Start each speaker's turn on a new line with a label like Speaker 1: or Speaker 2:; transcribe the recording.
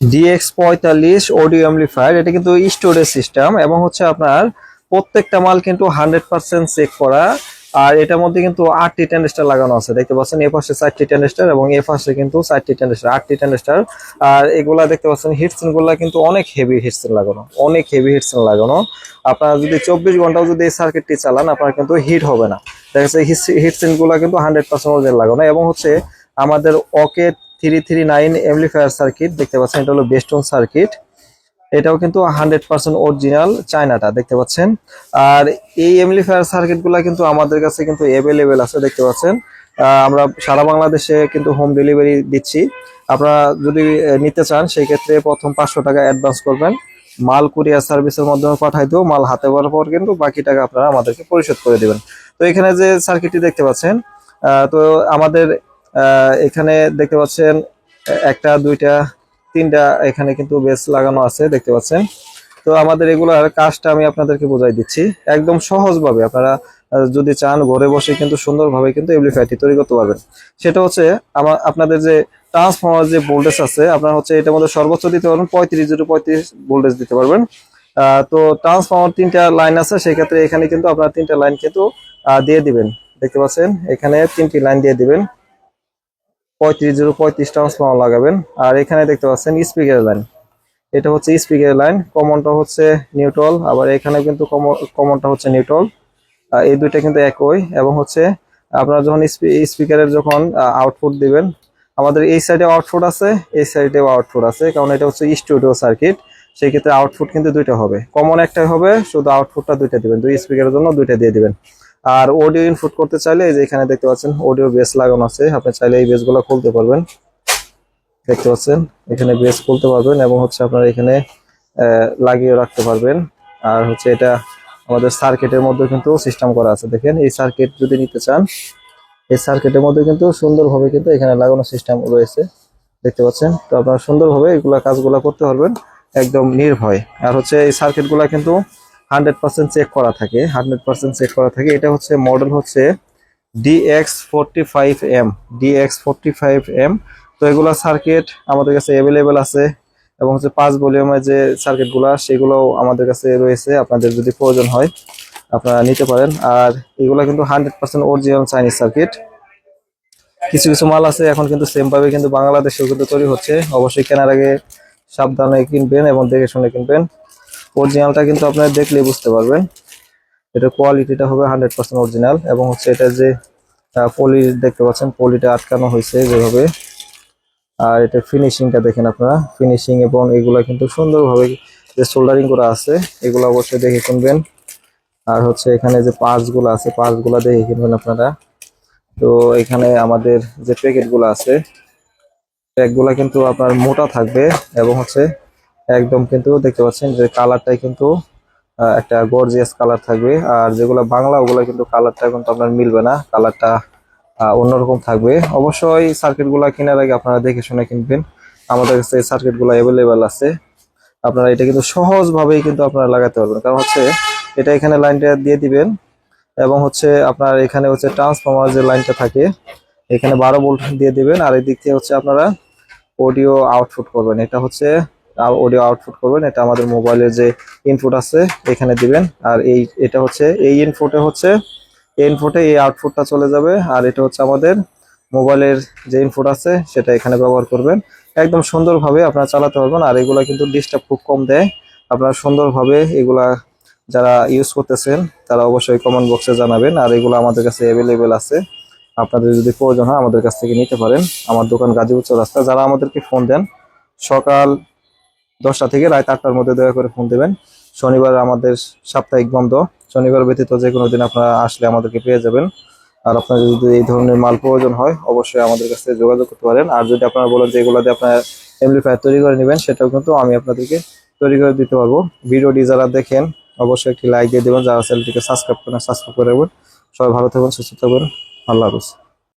Speaker 1: Dx পঁয়তাল্লিশ audio amplifier এটা কিন্তু স্টোরেজ সিস্টেম এবং হচ্ছে আপনার প্রত্যেকটা মাল কিন্তু হান্ড্রেড পার্সেন্ট চেক করা। আর এটার মধ্যে কিন্তু আটটি টেন্ডেস্টার লাগানো আছে, দেখতে পাচ্ছেন এ পাশে চারটি টেন্ডেস্টার এবং এ পাশে কিন্তু চারটি টেন্ডেস্টার আটটি টেন্ডেস্টার আর এগুলা দেখতে পাচ্ছেন হিটসিনগুলা কিন্তু অনেক হেভি হিটসিন লাগানো, অনেক হেভি হিটসিন লাগানো। আপনারা যদি চব্বিশ ঘন্টাও যদি এই সার্কিটটি চালান, আপনার কিন্তু হিট হবে না। দেখা যাচ্ছে হিটসিনগুলা কিন্তু হান্ড্রেড পার্সেন্ট লাগানো। এবং হচ্ছে আমাদের okay three three nine amplifier circuit, দেখতে পাচ্ছেন এটা হলো বেস্টন সার্কিট। এটাও কিন্তু হান্ড্রেড পার্সেন্ট অরিজিনাল চায়নাটা, দেখতে পাচ্ছেন। আর এই এমলিফায়ার সার্কিটগুলা কিন্তু আমাদের কাছে কিন্তু অ্যাভেলেবেল আছে, দেখতে পাচ্ছেন। আমরা সারা বাংলাদেশে কিন্তু হোম ডেলিভারি দিচ্ছি। আপনারা যদি নিতে চান সেই ক্ষেত্রে প্রথম পাঁচশো টাকা অ্যাডভান্স করবেন। মাল কুরিয়ার সার্ভিসের মাধ্যমে পাঠাই দেবো মাল হাতে পাওয়ার পর কিন্তু বাকি টাকা আপনারা আমাদেরকে পরিশোধ করে দিবেন। তো এখানে যে সার্কিটটি দেখতে পাচ্ছেন তো আমাদের এখানে দেখতে পাচ্ছেন, একটা, দুইটা, তিনটা এখানে কিন্তু বেস লাগানো আছে, দেখতে পাচ্ছেন। তো আমাদের এগুলার কাজটা আমি আপনাদেরকে বোঝাই দিচ্ছি। একদম সহজভাবে আপনারা যদি চান ঘরে বসে কিন্তু সুন্দরভাবে কিন্তু এমপ্লিফায়ারটি তৈরি করতে পারবেন। সেটা হচ্ছে আমার আপনাদের যে ট্রান্সফর্মার যে ভোল্টেজ আছে, আপনারা হচ্ছে এটার মধ্যে সর্বোচ্চ দিতে পারবেন, পঁয়ত্রিশ জিরো পঁয়ত্রিশ ভোল্টেজ দিতে পারবেন। তো ট্রান্সফর্মার তিনটা লাইন আছে সেই ক্ষেত্রে এখানে কিন্তু আপনারা তিনটা লাইন কিন্তু দিয়ে দিবেন। দেখতে পাচ্ছেন, এখানে তিনটি লাইন দিয়ে দিবেন। পঁয়ত্রিশ জিরো পঁয়ত্রিশ ট্রান্সফর্মার লাগাবেন। আর এখানে দেখতে পাচ্ছেন স্পিকার লাইন। এটা হচ্ছে স্পিকার লাইন। কমনটা হচ্ছে নিউট্রাল, আবার এখানে কিন্তু কমনটা হচ্ছে নিউট্রাল। এই দুইটা কিন্তু একই এবং হচ্ছে আপনারা যখন স্পিকারের যখন আউটপুট দিবেন, আমাদের এই সাইডে আউটপুট আছে, এই সাইডেও আউটপুট আছে, কারণ এটা হচ্ছে স্টুডিও সার্কিট সেই ক্ষেত্রে আউটপুট কিন্তু দুইটা হবে। কমন একটাই হবে, শুধু আউটপুটটা দুইটা দিবেন, দুই স্পিকারের জন্য দুইটা দিয়ে দিবেন। আর অডিও ইনপুট করতে চাইলে এই যে এখানে দেখতে পাচ্ছেন অডিও বেস লাগানো আছে। আপনি চাইলে এই বেসগুলো খুলতে পারবেন। দেখতে পাচ্ছেন, এখানে বেস খুলতে পারবেন এবং হচ্ছে আপনারা এখানে লাগিয়ে রাখতে পারবেন। আর হচ্ছে এটা আমাদের সার্কিটের মধ্যে কিন্তু সিস্টেম করা আছে। দেখেন, এই সার্কিট যদি নিতে চান, এই সার্কিটের মধ্যে কিন্তু সুন্দরভাবে কিন্তু এখানে লাগানো সিস্টেম রয়েছে। দেখতে পাচ্ছেন, তো আপনারা সুন্দরভাবে এগুলা কাজগুলা করতে পারবেন। একদম নির্ভয়। আর হচ্ছে এই সার্কিটগুলা কিন্তু হান্ড্রেড পার্সেন্ট চেক করা থাকে, হান্ড্রেড পার্সেন্ট চেক করা থাকে। এটা হচ্ছে মডেল হচ্ছে DX forty five M DX forty five M তো এগুলা সার্কিট আমাদের কাছে অ্যাভেলেবেল আছে এবং হচ্ছে পাঁচ ভলিউমের যে সার্কিটগুলো সেগুলোও আমাদের কাছে রয়েছে। আপনাদের যদি প্রয়োজন হয়, আপনারা নিতে পারেন। আর এগুলো কিন্তু hundred percent original Chinese circuit কিছু কিছু মাল আছে এখন কিন্তু সেমভাবে কিন্তু বাংলাদেশেও কিন্তু তৈরি হচ্ছে। অবশ্যই কেনার আগে সাবধানে কিনবেন এবং দেখে শুনে কিনবেন। অরিজিনালটা কিন্তু আপনারা দেখলেই বুঝতে পারবেন। এটা কোয়ালিটিটা হবে হান্ড্রেড পার্সেন্ট অরিজিনাল এবং হচ্ছে এটা যে পলি দেখতে পাচ্ছেন পলিটা আটকানো হয়েছে যেভাবে। আর এটা ফিনিশিংটা দেখেন আপনারা। ফিনিশিং এবং এগুলা কিন্তু সুন্দরভাবে যে সোল্ডারিং করা আছে, এগুলো অবশ্যই দেখে কিনবেন। আর হচ্ছে এখানে যে পার্টসগুলো আছে পার্টসগুলো দেখে কিনবেন আপনারা। তো এখানে আমাদের যে প্যাকেটগুলো আছে প্যাকগুলো কিন্তু আপনার মোটা থাকবে এবং হচ্ছে একদম কিন্তু দেখতে পাচ্ছেন যে কালারটাই কিন্তু একটা গর্জিয়াস কালার থাকবে। আর যেগুলো বাংলা, ওগুলো কিন্তু কালারটা কিন্তু আপনার মিলবে না। কালারটা অন্যরকম থাকবে। অবশ্যই সার্কিটগুলা কেনার আগে আপনারা দেখে শুনে কিনবেন। আমাদের কাছে এই সার্কিটগুলো অ্যাভেলেবেল আছে। আপনারা এটা কিন্তু সহজভাবেই কিন্তু আপনারা লাগাতে পারবেন। কারণ হচ্ছে, এটা এখানে লাইনটা দিয়ে দিবেন এবং হচ্ছে আপনার এখানে হচ্ছে ট্রান্সফর্মার যে লাইনটা থাকে, এখানে বারো ভোল্ট দিয়ে দিবেন। আর এই দিক থেকে হচ্ছে আপনারা অডিও আউটপুট করবেন। এটা হচ্ছে অডিও আউটপুট করবেন। এটা আমাদের মোবাইলের যে ইনপুট আছে, এখানে দিবেন। আর এই, এটা হচ্ছে, এই ইনপুটে হচ্ছে ইনপুটে এই আউটপুটটা চলে যাবে। আর এটা হচ্ছে আমাদের মোবাইলের যে ইনপুট আছে, সেটা এখানে ব্যবহার করবেন। একদম সুন্দরভাবে আপনারা চালাতে পারবেন। আর এগুলা কিন্তু ডিস্টার্ব খুব কম দেয়। আপনারা সুন্দরভাবে এগুলা যারা ইউজ করতেছেন, তারা অবশ্যই কমেন্ট বক্সে জানাবেন। আর এগুলো আমাদের কাছে অ্যাভেলেবেল আছে। আপনাদের যদি প্রয়োজন হয়, আমাদের কাছ থেকে নিতে পারেন। আমার দোকান গাজীপুর রাস্তা যারা আমাদেরকে ফোন দেন, সকাল দশটা থেকে রাত আটটার মধ্যে দয়া করে ফোন দেবেন। শনিবার আমাদের সাপ্তাহিক বন্ধ। শনিবার ব্যতীত যে কোনো দিন আপনারা আসলে আমাদেরকে পেয়ে যাবেন। আর আপনার যদি এই ধরনের মাল প্রয়োজন হয়, অবশ্যই আমাদের কাছে যোগাযোগ করতে পারেন। আর যদি আপনারা বলেন যে এগুলো দিয়ে আপনার এমপ্লিফায়ার তৈরি করে নেবেন, সেটাও কিন্তু আমি আপনাদেরকে তৈরি করে দিতে পারব। ভিডিওটি যারা দেখেন, অবশ্যই একটি লাইক দিয়ে দেবেন। যারা চ্যানেলটিকে সাবস্ক্রাইব করেন সাবস্ক্রাইব করে সবাই ভালো থাকবেন, সুস্থ থাকবেন। আল্লাহ হাফিজ।